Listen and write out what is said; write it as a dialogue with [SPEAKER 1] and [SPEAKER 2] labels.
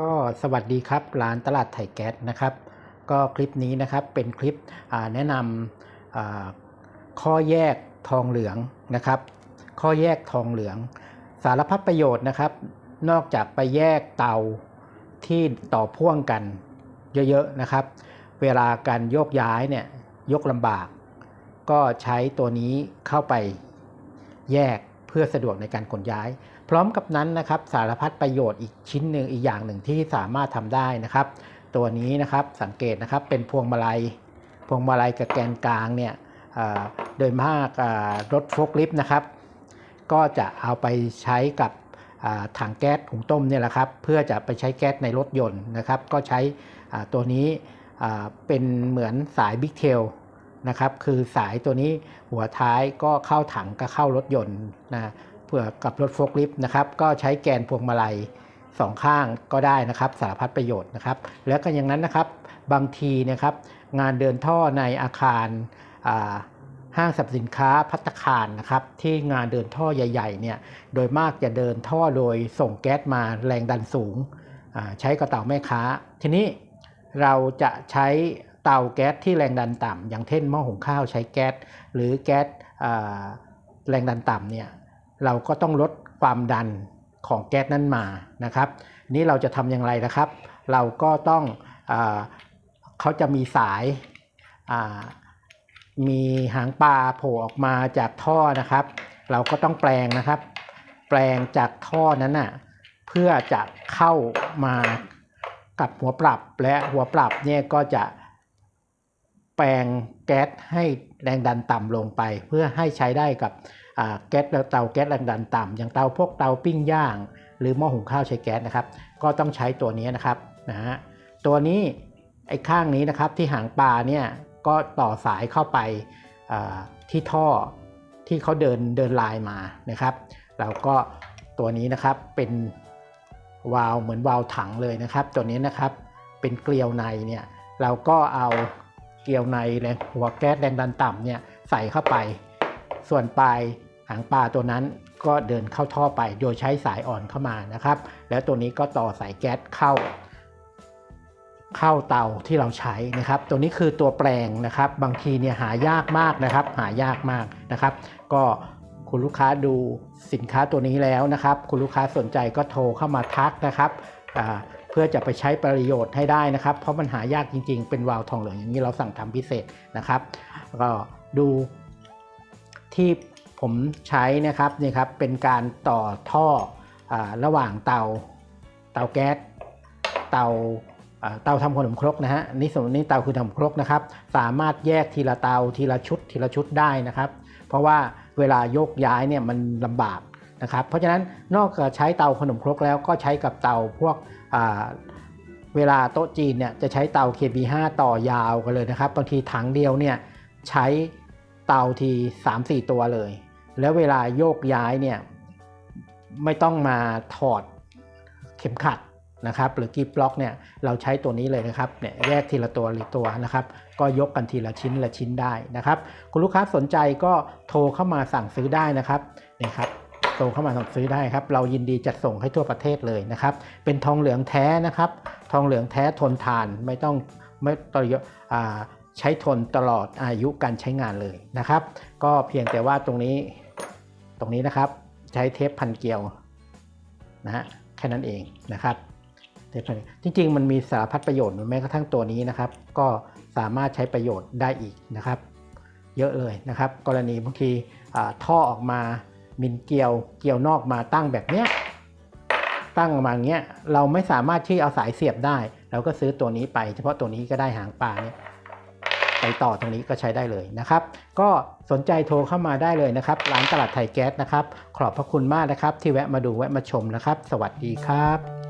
[SPEAKER 1] ก็สวัสดีครับร้านตลาดไทยแก๊สนะครับ ก็คลิปนี้นะครับเป็นคลิปแนะนำข้อแยกทองเหลืองนะครับ ข้อแยกทองเหลือง สารพัดประโยชน์นะครับ นอกจากไปแยกเตาที่ต่อพ่วงกันเยอะๆนะครับ เวลาการโยกย้ายเนี่ยยกลำบาก ก็ใช้ตัวนี้เข้าไปแยกเพื่อสะดวกในการขนย้าย พร้อมกับนั้นนะครับสารพัดประโยชน์อีกชิ้นหนึ่งอีกอย่างหนึ่งที่สามารถทำได้นะครับ ตัวนี้นะครับสังเกตนะครับเป็นพวงมาลัย พวงมาลัยกับแกนกลางเนี่ยโดยมากรถโฟล์คลิฟต์นะครับ ก็จะเอาไปใช้กับถังแก๊สถุงต้มเนี่ยแหละครับเพื่อจะไปใช้แก๊สในรถยนต์นะครับ ก็ใช้ตัวนี้เป็นเหมือนสายบิ๊กเทลนะครับ คือสายตัวนี้หัวท้ายก็เข้าถังก็เข้ารถยนต์นะ เพื่อกับรถโฟล์คลิฟต์นะครับก็ใช้แกนพวงมาลัยสองข้างก็ได้นะครับสารพัดประโยชน์นะครับ แล้วก็อย่างนั้นนะครับบางทีนะครับงานเดินท่อในอาคารห้างสรรพสินค้าพัตตาคารนะครับที่งานเดินท่อใหญ่ๆเนี่ยโดยมากจะเดินท่อโดยส่งแก๊สมาแรงดันสูง ใช้กระเต่าแม่ค้า ทีนี้เราจะใช้เตาแก๊สที่แรงดันต่ำอย่างเช่นหม้อหุงข้าวใช้แก๊สหรือแก๊สแรงดันต่ำเนี่ย เราก็ต้องลดความดันของแก๊สนั้นมานะครับนี่เราจะทำอย่างไรนะครับ เราก็ต้องอเขาจะมีสายามีหางปลาโผล่ออกมาจากท่อนะครับ เราก็ต้องแปลงนะครับ แปลงจากท่อนั้นน่ะเพื่อจะเข้ามากับหัวปรับและหัวปรับเนี่ยก็จะ แปลงแก๊สให้แรงดันต่ำลงไป เพื่อให้ใช้ได้กับแก๊สเตาแก๊สแรงดันต่ำอย่างเตาพวกเตาปิ้งย่าง หรือหม้อหุงข้าวใช้แก๊สนะครับ ก็ต้องใช้ตัวนี้นะครับนะฮะตัวนี้ไอ้ข้างนี้นะครับที่หางปลาเนี่ยก็ต่อสายเข้าไปที่ท่อที่เขาเดินเดินลายมานะครับเราก็ตัวนี้นะครับเป็นวาล์วเหมือนวาล์วถังเลยนะครับ ตัวนี้นะครับเป็นเกลียวในเนี่ยเราก็เอา เกลียวในแรงหัวแก๊สแรงดันต่ำเนี่ยใส่เข้าไป ส่วนปลายหางปลาตัวนั้นก็เดินเข้าท่อไปโดยใช้สายอ่อนเข้ามานะครับ แล้วตัวนี้ก็ต่อสายแก๊สเข้า เข้าเตาที่เราใช้นะครับ ตัวนี้คือตัวแปลงนะครับ บางทีเนี่ยหายากมากนะครับ หายากมากนะครับ ก็คุณลูกค้าดูสินค้าตัวนี้แล้วนะครับ คุณลูกค้าสนใจก็โทรเข้ามาทักนะครับ พื่อจะไปใช้ประโยชน์ให้ได้นะครับ เพราะมันหายากจริง ๆ เป็นวาล์วทองเหลืองอย่างนี้เราสั่งทำพิเศษนะครับก็ดูที่ผมใช้นะครับนี่ครับเป็นการต่อท่ออระหว่างเตาเตาแก๊สเตาเตาทำขนมครกนะฮะนี่สมมตินี่เตาคือทำครกนะครับ สามารถแยกทีละเตาทีละชุดทีละชุดได้นะครับ เพราะว่าเวลายกย้ายเนี่ยมันลำบาก นะครับเพราะฉะนั้นนอกจากใช้เตาขนมครกแล้วก็ใช้กับเตาพวกเวลาโต๊ะจีนเนี่ยจะใช้เตา KB5 ต่อยาวกันเลยนะครับบางทีถังเดียวเนี่ยใช้เตาที 3-4 ตัวเลย แล้วเวลาโยกย้ายเนี่ยไม่ต้องมาถอดเข็มขัดนะครับหรือกีบล็อกเนี่ยเราใช้ตัวนี้เลยนะครับเนี่ยแยกทีละตัวหรือตัวนะครับก็ยกกันทีละชิ้นละชิ้นได้นะครับ คุณลูกค้าสนใจก็โทรเข้ามาสั่งซื้อได้นะครับนี่ครับ โทรเข้ามาสั่งซื้อได้ครับ เรายินดีจัดส่งให้ทั่วประเทศเลยนะครับ เป็นทองเหลืองแท้นะครับ ทองเหลืองแท้ทนทานไม่ต้องไม่ต่อยอ่าใช้ทนตลอดอายุการใช้งานเลยนะครับ ก็เพียงแต่ว่าตรงนี้ตรงนี้นะครับ ใช้เทปพันเกลียวนะฮะแค่นั้นเองนะครับเทปพันจริง ๆ มันมีสารพัดประโยชน์แม้กระทั่งตัวนี้นะครับ ก็สามารถใช้ประโยชน์ได้อีกนะครับ เยอะเลยนะครับ กรณีบางทีท่อออกมา มินเกลียวเกลียวนอกมาตั้งแบบเนี้ยตั้งมาอย่างเงี้ยเราไม่สามารถที่เอาสายเสียบได้ เราก็ซื้อตัวนี้ไป เฉพาะตัวนี้ก็ได้หางปลาเนี่ยไปต่อตรงนี้ก็ใช้ได้เลยนะครับ ก็สนใจโทรเข้ามาได้เลยนะครับ ร้านตลาดไทยแก๊สนะครับ ขอบพระคุณมากนะครับ ที่แวะมาดูแวะมาชมนะครับ สวัสดีครับ